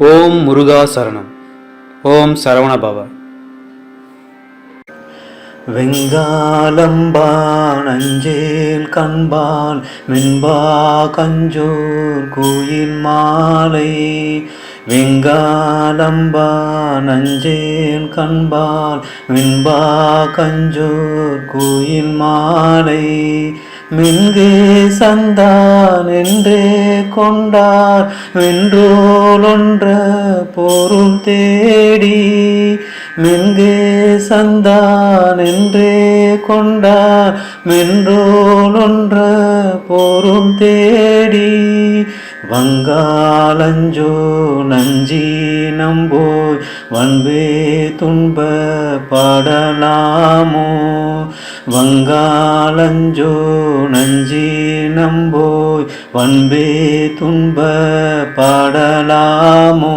ஓம் முருகா சரணம். ஓம் சரவண பவ வெங்காலம்பான் அஞ்சேல் கண்பான் மின்பா கஞ்சோர் கோயில் மாலை விங்காலம்பா நஞ்சேன் கண்பால் விண்பா கஞ்சூர் குயில் மாலை. மின்கு சந்தான் என்றே கொண்டார் வென்றோலொன்ற பொருள் தேடி. மின்கு சந்தான் என்றே கொண்டார் மென்றோலொன்ற பொருள் தேடி. வங்காலஞ்சோ நஞ்சி நம்போய் வன்பே துன்ப பாடலாமோ? வங்காலஞ்சோ நஞ்சி நம்போய் வன்பே துன்ப பாடலாமோ?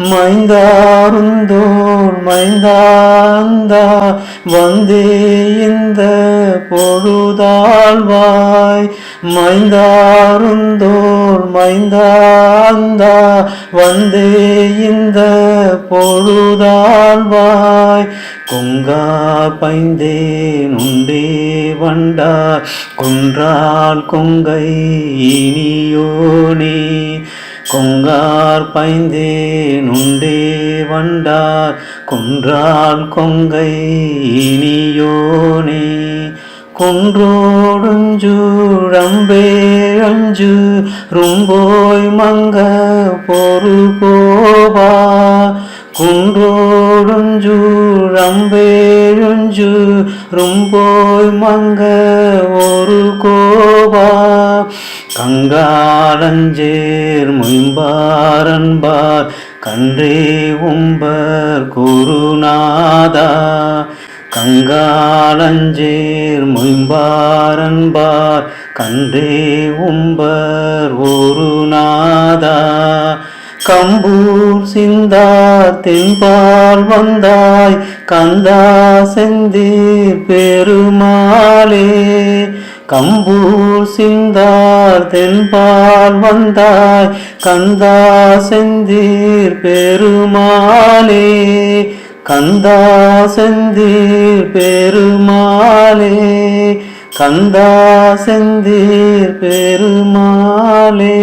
மைந்தாருந்தோள் மைந்தாந்தா வந்தே இந்த பொழுதாழ்வாய். மைந்தாருந்தோள் மைந்தாந்தா வந்தே இந்த பொழுதாழ்வாய் கொங்கா பைந்தே நுண்டே வண்டா குன்றால் கொங்கை இனியோனே கொங்கார் பைந்தே நுண்டே வண்டார். குன்றால் கொங்கை இனியோனே குன்றோடுஞ்சூழம்பே அஞ்சு ரும்போய் மங்க பொரு கோபா குன்றோடுஞ்சூழம்பேழுஞ்சு ரும்போய் மங்க ஒரு கோபா கங்காலஞ்சேர் மொயம்பாரன்பார் கன்றே உம்பர் குருநாதா. கங்காலஞ்சேர் மொயம்பாரன்பார் கன்றே உம்பர் ஒரு நாதா. கம்பூர் சிந்தார் தென்பால் வந்தாய் கந்தா செந்தீர் பெருமாளே. கம்பூர் சிந்தார் தென்பால் வந்தாய் கந்தா செந்தீர் பெருமாளே. கந்தா செந்தீர் பெருமாளே கந்தா செந்தீர் பெருமாளே.